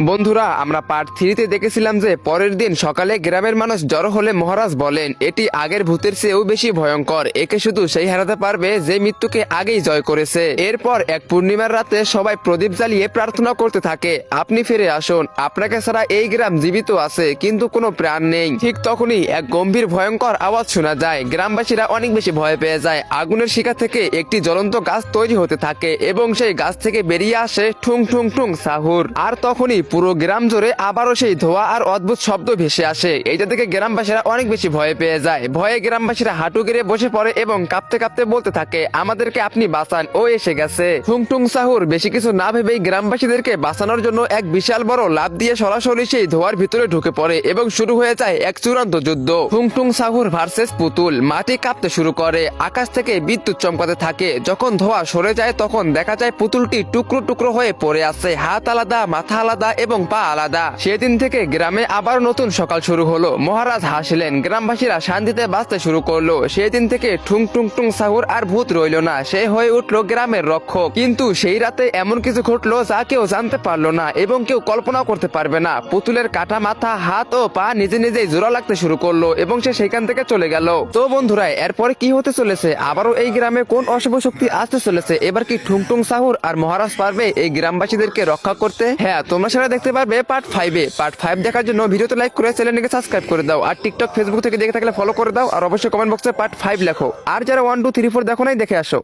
বন্ধুরা, আমরা পার্ট থ্রিতে দেখেছিলাম যে পরের দিন সকালে গ্রামের মানুষ জড়ো হলে মহারাজ বলেন, এটি আগের ভূতের চেয়েও বেশি ভয়ঙ্কর। একে শুধু সেই হারাতে পারবে যে মৃত্যুকে আগেই জয় করেছে। এরপর এক পূর্ণিমার রাতে সবাই প্রদীপ জ্বালিয়ে প্রার্থনা করতে থাকে, আপনি ফিরে আসুন। আপনাকে ছাড়া এই গ্রাম জীবিত আছে, কিন্তু কোনো প্রাণ নেই। ঠিক তখনই এক গম্ভীর ভয়ঙ্কর আওয়াজ শোনা যায়। গ্রামবাসীরা অনেক বেশি ভয় পেয়ে যায়। আগুনের শিখা থেকে একটি জ্বলন্ত গাছ তৈরি হতে থাকে এবং সেই গাছ থেকে বেরিয়ে আসে ঠুং ঠুং ঠুং সাহুর। আর তখনই পুরো গ্রাম জুড়ে আবারও সেই ধোয়া আর অদ্ভুত শব্দ ভেসে আসে। এইটা থেকে গ্রামবাসীরা অনেক বেশি ভয় পেয়ে যায়। ভয়ে গ্রামবাসীরা হাঁটু গেড়ে বসে পড়ে এবং কাঁপতে কাঁপতে বলতে থাকে, আমাদেরকে আপনি বাঁচান, ও এসে গেছে। ঠুং ঠুং সাহুর, বেশি কিছু না ভেবেই গ্রামবাসীদেরকে বাঁচানোর জন্য এক বিশাল বড় লাভ দিয়ে সরাসরি সেই ধোয়ার ভিতরে ঢুকে পড়ে এবং শুরু হয়ে যায় এক চূড়ান্ত যুদ্ধ। ঠুং ঠুং সাহুর ভার্সেস পুতুল মাটি কাঁপতে শুরু করে, আকাশ থেকে বিদ্যুৎ চমকাতে থাকে। যখন ধোয়া সরে যায়, তখন দেখা যায় পুতুলটি টুকরো টুকরো হয়ে পড়ে আছে। হাত আলাদা, মাথা আলাদা এবং পা আলাদা। সেদিন থেকে গ্রামে আবার নতুন সকাল শুরু হলো। মহারাজ হাসলেন। গ্রামবাসীরা শান্তিতে বাঁচতে শুরু করল। সেদিন থেকে ঠুং ঠুং ঠুং সাহুর আর ভূত রইল না। সে হয়ে উঠল গ্রামের রক্ষক। কিন্তু সেই রাতে এমন কিছু ঘটলো যা কেউ জানতে পারল না এবং কেউ কল্পনাও করতে পারবে না। পুতুলের কাটা মাথা, হাত ও পা নিজে নিজেই জোড়া লাগতে শুরু করল এবং সে সেখান থেকে চলে গেল। তো বন্ধুরা, এরপরে কি হতে চলেছে? আবারও এই গ্রামে কোন অশুভ শক্তি আসতে চলেছে? এবার কি ঠুং ঠুং সাহুর আর মহারাজ পারবে এই গ্রামবাসীদেরকে রক্ষা করতে? হ্যাঁ তোমরা সেটা দেখতে পারবে পার্ট ফাইভে পার্ট ফাইভ দেখার জন্য ভিডিওতে লাইক করে চ্যানেলটিকে সাবস্ক্রাইব করে দাও। আর টিকটক ফেসবুক থেকে দেখে থাকলে ফলো করে দাও। আর অবশ্যই কমেন্ট বক্সে পার্ট ফাইভ লেখো। আর যারা ওয়ান টু থ্রি ফোর দেখো নাই, দেখে আসো।